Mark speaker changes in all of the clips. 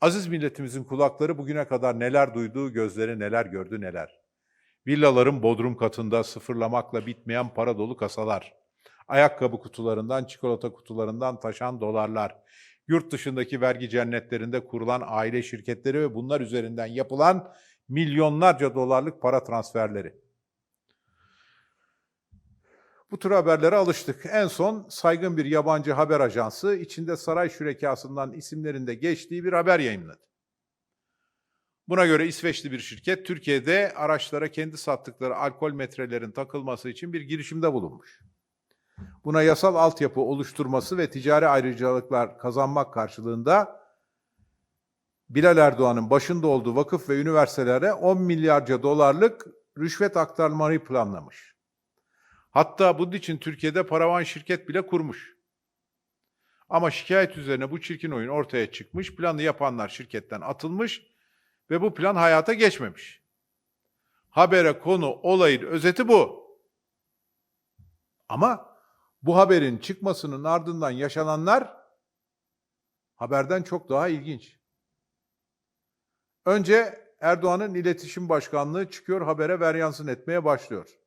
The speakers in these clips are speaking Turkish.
Speaker 1: Aziz milletimizin kulakları bugüne kadar neler duydu, gözleri neler gördü neler. Villaların bodrum katında sıfırlamakla bitmeyen para dolu kasalar, ayakkabı kutularından, çikolata kutularından taşan dolarlar, yurt dışındaki vergi cennetlerinde kurulan aile şirketleri ve bunlar üzerinden yapılan milyonlarca dolarlık para transferleri. Bu tür haberlere alıştık. En son saygın bir yabancı haber ajansı içinde saray şürekasından isimlerinde geçtiği bir haber yayınladı. Buna göre İsveçli bir şirket Türkiye'de araçlara kendi sattıkları alkol metrelerin takılması için bir girişimde bulunmuş. Buna yasal altyapı oluşturması ve ticari ayrıcalıklar kazanmak karşılığında Bilal Erdoğan'ın başında olduğu vakıf ve üniversitelere 10 milyarca dolarlık rüşvet aktarmayı planlamış. Hatta bunun için Türkiye'de paravan şirket bile kurmuş. Ama şikayet üzerine bu çirkin oyun ortaya çıkmış, planı yapanlar şirketten atılmış ve bu plan hayata geçmemiş. Habere konu olayın özeti bu. Ama bu haberin çıkmasının ardından yaşananlar haberden çok daha ilginç. Önce Erdoğan'ın iletişim başkanlığı çıkıyor habere veryansın etmeye başlıyor.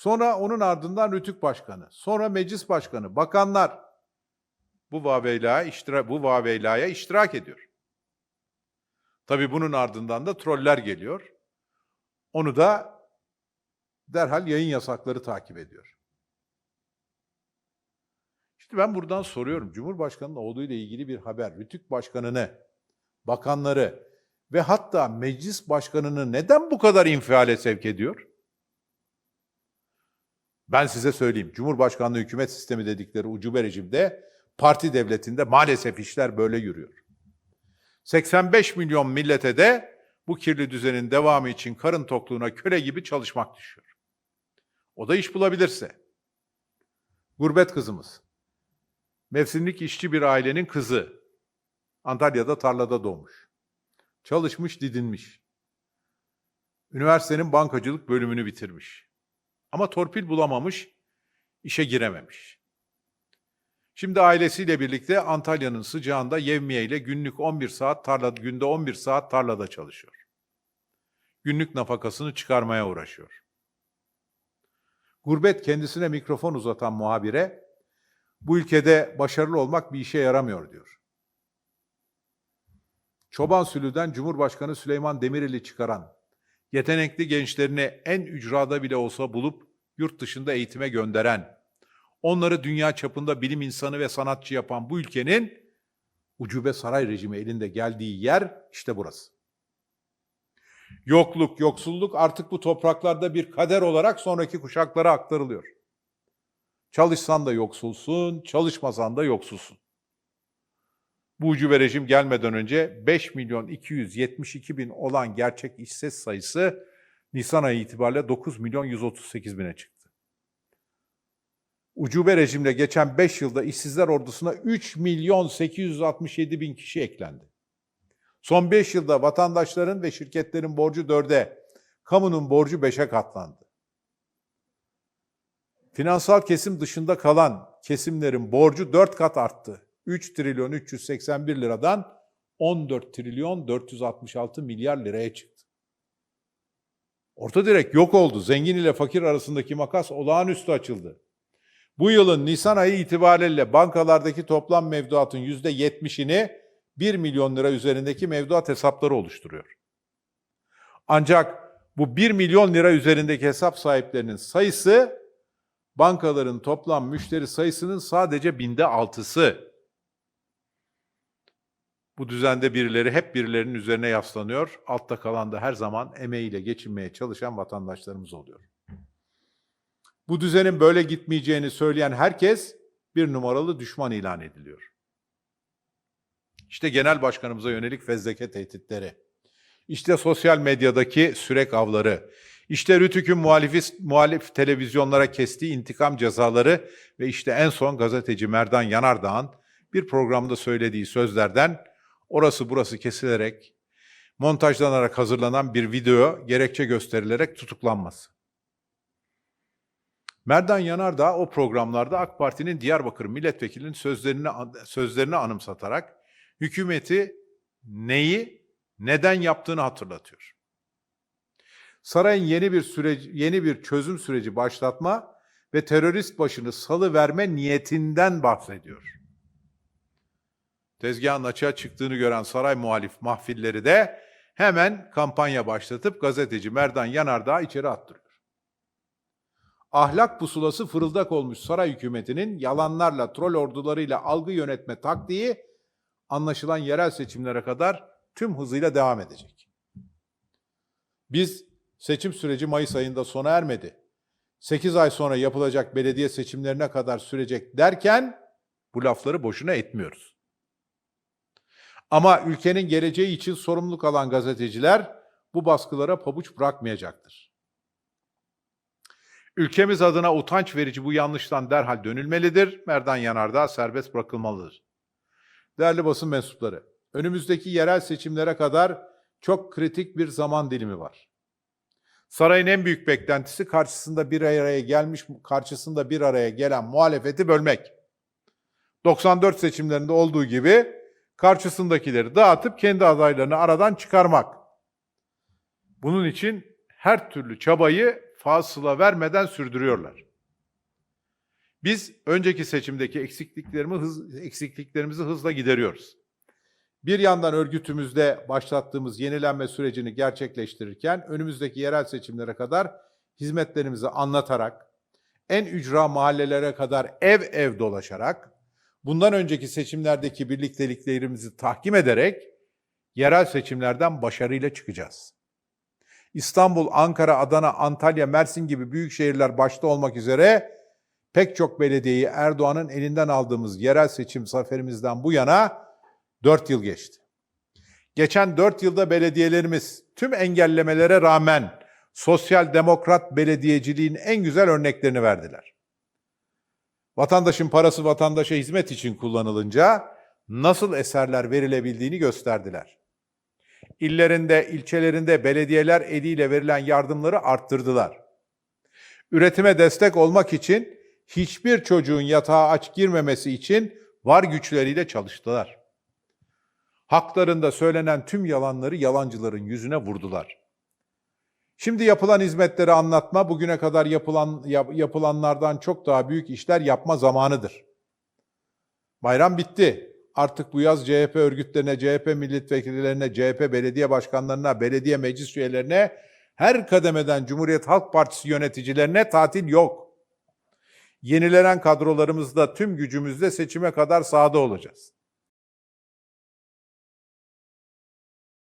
Speaker 1: Sonra onun ardından Rütük Başkanı, sonra Meclis Başkanı, bakanlar bu vaveylaya iştirak, bu vaveylaya iştirak ediyor. Tabii bunun ardından da troller geliyor. Onu da derhal yayın yasakları takip ediyor. İşte ben buradan soruyorum. Cumhurbaşkanının olduğuyla ilgili bir haber. Rütük Başkanı'nı, bakanları ve hatta meclis başkanını neden bu kadar infiale sevk ediyor? Ben size söyleyeyim. Cumhurbaşkanlığı hükümet sistemi dedikleri ucube rejimde, parti devletinde maalesef işler böyle yürüyor. 85 milyon millete de bu kirli düzenin devamı için karın tokluğuna köle gibi çalışmak düşüyor. O da iş bulabilirse. Gurbet kızımız. Mevsimlik işçi bir ailenin kızı. Antalya'da tarlada doğmuş. Çalışmış, didinmiş. Üniversitenin bankacılık bölümünü bitirmiş. Ama torpil bulamamış, işe girememiş. Şimdi ailesiyle birlikte Antalya'nın sıcağında yevmiye ile günlük 11 saat tarla, günde 11 saat tarlada çalışıyor. Günlük nafakasını çıkarmaya uğraşıyor. Gurbet kendisine mikrofon uzatan muhabire, bu ülkede başarılı olmak bir işe yaramıyor diyor. Çoban Sülü'den Cumhurbaşkanı Süleyman Demirel'i çıkaran, yetenekli gençlerini en ücrada bile olsa bulup yurt dışında eğitime gönderen, onları dünya çapında bilim insanı ve sanatçı yapan bu ülkenin ucube saray rejimi elinde geldiği yer işte burası. Yokluk, yoksulluk artık bu topraklarda bir kader olarak sonraki kuşaklara aktarılıyor. Çalışsan da yoksulsun, çalışmasan da yoksulsun. Bu ucube rejim gelmeden önce 5 milyon 272 bin olan gerçek işsiz sayısı Nisan ayı itibariyle 9 milyon 138 bine çıktı. Ucube rejimle geçen 5 yılda işsizler ordusuna 3 milyon 867 bin kişi eklendi. Son 5 yılda vatandaşların ve şirketlerin borcu 4'e, kamunun borcu 5'e katlandı. Finansal kesim dışında kalan kesimlerin borcu 4 kat arttı. 3 trilyon 381 liradan 14 trilyon 466 milyar liraya çıktı. Orta direk yok oldu. Zengin ile fakir arasındaki makas olağanüstü açıldı. Bu yılın Nisan ayı itibariyle bankalardaki toplam mevduatın %70'ini 1 milyon lira üzerindeki mevduat hesapları oluşturuyor. Ancak bu 1 milyon lira üzerindeki hesap sahiplerinin sayısı bankaların toplam müşteri sayısının sadece binde altısı. Bu düzende birileri hep birilerinin üzerine yaslanıyor. Altta kalan da her zaman emeğiyle geçinmeye çalışan vatandaşlarımız oluyor. Bu düzenin böyle gitmeyeceğini söyleyen herkes bir numaralı düşman ilan ediliyor. İşte genel başkanımıza yönelik fezleke tehditleri. İşte sosyal medyadaki sürek avları. İşte Rütük'ün muhalif, muhalif televizyonlara kestiği intikam cezaları ve işte en son gazeteci Merdan Yanardağ'ın bir programda söylediği sözlerden orası burası kesilerek, montajlanarak hazırlanan bir video gerekçe gösterilerek tutuklanması. Merdan Yanardağ o programlarda AK Parti'nin Diyarbakır milletvekilinin sözlerini sözlerini anımsatarak hükümeti neyi, neden yaptığını hatırlatıyor. Sarayın yeni bir süreci, yeni bir çözüm süreci başlatma ve terörist başını salı verme niyetinden bahsediyor. Tezgahın açığa çıktığını gören saray muhalif mahfilleri de hemen kampanya başlatıp gazeteci Merdan Yanardağ'ı içeri attırıyor. Ahlak pusulası fırıldak olmuş saray hükümetinin yalanlarla, troll ordularıyla algı yönetme taktiği anlaşılan yerel seçimlere kadar tüm hızıyla devam edecek. Biz seçim süreci Mayıs ayında sona ermedi. 8 ay sonra yapılacak belediye seçimlerine kadar sürecek derken bu lafları boşuna etmiyoruz. Ama ülkenin geleceği için sorumluluk alan gazeteciler bu baskılara pabuç bırakmayacaktır. Ülkemiz adına utanç verici bu yanlıştan derhal dönülmelidir. Merdan Yanardağ serbest bırakılmalıdır. Değerli basın mensupları, önümüzdeki yerel seçimlere kadar çok kritik bir zaman dilimi var. Sarayın en büyük beklentisi karşısında bir araya gelmiş, karşısında bir araya gelen muhalefeti bölmek. 94 seçimlerinde olduğu gibi karşısındakileri dağıtıp kendi adaylarını aradan çıkarmak. Bunun için her türlü çabayı fasıla vermeden sürdürüyorlar. Biz önceki seçimdeki eksikliklerimizi, hız, eksikliklerimizi hızla gideriyoruz. Bir yandan örgütümüzde başlattığımız yenilenme sürecini gerçekleştirirken önümüzdeki yerel seçimlere kadar hizmetlerimizi anlatarak, en ücra mahallelere kadar ev ev dolaşarak, bundan önceki seçimlerdeki birlikteliklerimizi tahkim ederek yerel seçimlerden başarıyla çıkacağız. İstanbul, Ankara, Adana, Antalya, Mersin gibi büyük şehirler başta olmak üzere pek çok belediyeyi Erdoğan'ın elinden aldığımız yerel seçim zaferimizden bu yana 4 yıl geçti. Geçen 4 yılda belediyelerimiz tüm engellemelere rağmen sosyal demokrat belediyeciliğin en güzel örneklerini verdiler. Vatandaşın parası vatandaşa hizmet için kullanılınca nasıl eserler verilebildiğini gösterdiler. İllerinde, ilçelerinde belediyeler eliyle verilen yardımları arttırdılar. Üretime destek olmak için hiçbir çocuğun yatağa aç girmemesi için var güçleriyle çalıştılar. Haklarında söylenen tüm yalanları yalancıların yüzüne vurdular. Şimdi yapılan hizmetleri anlatma bugüne kadar yapılan yap, yapılanlardan çok daha büyük işler yapma zamanıdır. Bayram bitti. Artık bu yaz CHP örgütlerine, CHP milletvekillerine, CHP belediye başkanlarına, belediye meclis üyelerine, her kademeden Cumhuriyet Halk Partisi yöneticilerine tatil yok. Yenilenen kadrolarımızda tüm gücümüzle seçime kadar sahada olacağız.